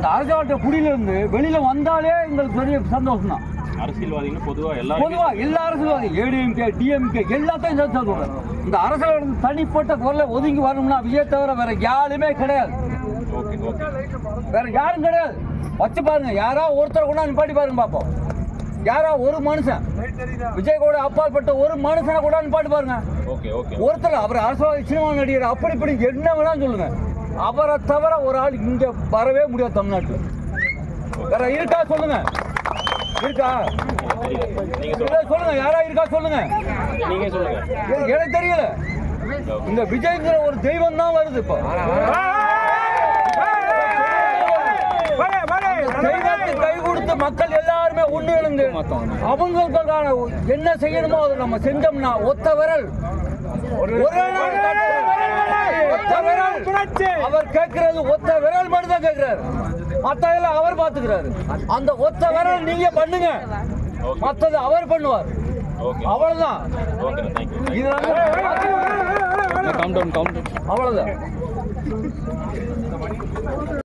இந்த அரசாட்ட குடியிலிருந்து வெளியில வந்தாலே எங்களுக்கு பெரிய சந்தோஷம் தான் அரசியல்வாதிகள் பொதுவா எல்லாரும் பொதுவா எல்லா அரசியல்வாதி ஏடிஎம்கே டிஎம்கே எல்லாத்தையும் சேர்த்து சொல்றேன் இந்த அரசியல் தனிப்பட்ட குரலை ஒதுங்கி வரணும்னா விஜய் தவிர வேற யாருமே கிடையாது. வேற யாரும் கிடையாது. வச்சு பாருங்க யாரா ஒருத்தரை கொண்டா நிப்பாட்டி பாருங்க பாப்போம். யாரா ஒரு மனுஷன் விஜய் கூட அப்பாற்பட்ட ஒரு மனுஷனை கூட நிப்பாட்டி பாருங்க. ஒருத்தர் அவர் அரசியல் சினிமா நடிகர் அப்படி இப்படி என்ன வேணாலும் சொல்லுங்க. அவரை தவிர ஒரு ஆள் இங்க வரவே முடியாது தமிழ்நாட்டில். வேற இருக்கா சொல்லுங்க. இருக்கா? சொல்லுங்க. யாரா இருக்கா சொல்லுங்க. எனக்கு தெரியல. இந்த விஜய்ங்கிற ஒரு தெய்வம் தான் வருது இப்போ. கை கொடுத்து மக்கள் எல்லாருமே ஒண்ணு இணைந்து அவங்களுக்கான என்ன செய்யணுமோ அதை நம்ம செஞ்சோம்னா ஒத்த விரல். ஒரே நாள் அவர் கேட்கிறது ஒத்த விரல் மட்டும் தான் கேட்கிறாரு மத்ததெல்லாம் அவர் பாத்துக்கிறாரு அந்த ஒத்த விரல் நீங்க பண்ணுங்க மத்தது அவர் பண்ணுவார் ஓகே அவ்வளவுதான் இது அவ்வளவுதான்